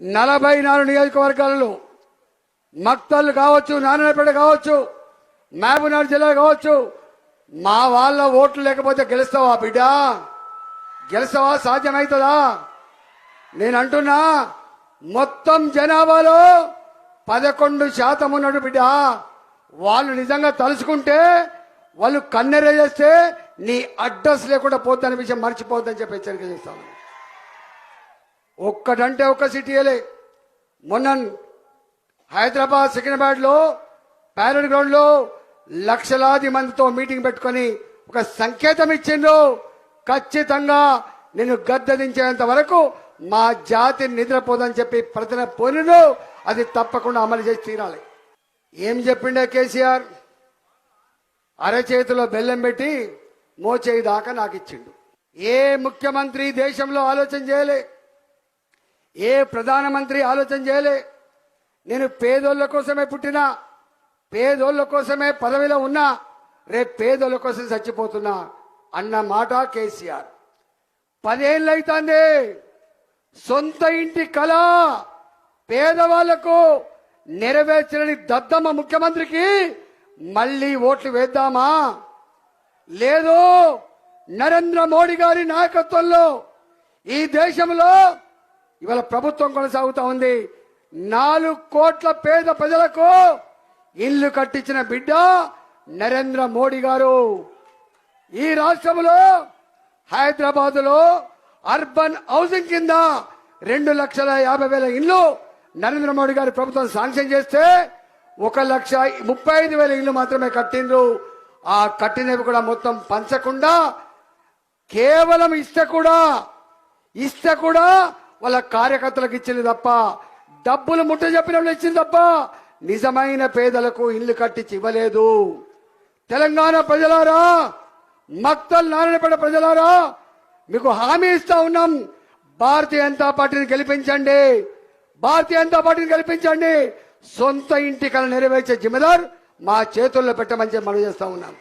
నలభై నాలుగు నియోజకవర్గాలలో మక్తల్ కావచ్చు నారాయణపేట కావచ్చు మహబూబ్నగర్ జిల్లా కావచ్చు మా వాళ్ళ ఓట్లు లేకపోతే గెలుస్తావా బిడ్డ? గెలుస్తావా? సాధ్యమవుతుందా నేను అంటున్నా మొత్తం జనాభాలో పదకొండు శాతం ఉన్నాడు బిడ్డ. వాళ్ళు నిజంగా తలుచుకుంటే వాళ్ళు కన్నెర చేస్తే నీ అడ్రస్ లేకుండా పోతుందనే విషయం మర్చిపోద్దని చెప్పి హెచ్చరిక చేస్తాను. ఒక్కటంటే ఒక్క సిటీలే మొన్న హైదరాబాద్ సికింద్రాబాద్లో ప్యారెడ్ లక్షలాది మందితో మీటింగ్ పెట్టుకొని ఒక సంకేతం ఇచ్చిండ్రు. ఖచ్చితంగా నేను గద్దదించేంత వరకు మా జాతి నిద్రపోదని చెప్పి ప్రతిన పోలిను అది తప్పకుండా అమలు చేసి తీరాలి. ఏం చెప్పిండే కేసీఆర్? అరచేతిలో బెల్లం పెట్టి మోచేయి దాకా నాకు ఇచ్చిండు. ఏ ముఖ్యమంత్రి దేశంలో ఆలోచన చేయలే. ఏ ప్రధానమంత్రి ఆలోచన చేయలే. నేను పేదోళ్ళ కోసమే పుట్టినా పేదోళ్ళ కోసమే పదవిలో ఉన్నా రేపు పేదోళ్ళ కోసం చచ్చిపోతున్నా అన్న మాట కేసీఆర్. పదేళ్ళు అవుతుంది సొంత ఇంటి కళ పేదవాళ్ళకు నెరవేర్చని దద్దమ్మ ముఖ్యమంత్రికి మళ్ళీ ఓట్లు వేద్దామా? లేదు నరేంద్ర మోడీ గారి నాయకత్వంలో ఈ దేశంలో ఇవాళ ప్రభుత్వం కొనసాగుతా ఉంది. నాలుగు కోట్ల పేద ప్రజలకు ఇల్లు కట్టించిన బిడ్డ నరేంద్ర మోడీ గారు. ఈ రాష్ట్రంలో హైదరాబాద్లో అర్బన్ హౌసింగ్ కింద రెండు లక్షల యాభై వేల ఇల్లు నరేంద్ర మోడీ గారి ప్రభుత్వం శాంక్షన్ చేస్తే ఒక లక్ష ముప్పై ఐదు వేల ఇల్లు మాత్రమే కట్టిండ్రు. ఆ కట్టినవి కూడా మొత్తం పంచకుండా కేవలం ఇస్తే కూడా ఇస్తే కూడా వాళ్ళ కార్యకర్తలకు ఇచ్చింది తప్ప డబ్బులు ముట్ట చెప్పినప్పుడు ఇచ్చింది తప్ప నిజమైన పేదలకు ఇల్లు కట్టించి ఇవ్వలేదు. తెలంగాణ ప్రజలారా మక్తల్ నారాయణపేట ప్రజలారా మీకు హామీ ఇస్తా ఉన్నాం. భారతీయ జనతా పార్టీని గెలిపించండి. భారతీయ జనతా పార్టీని గెలిపించండి. సొంత ఇంటి కళ నెరవేర్చే జిమ్మదార్ మా చేతుల్లో పెట్టమని చెప్పి మనం చేస్తా ఉన్నాం.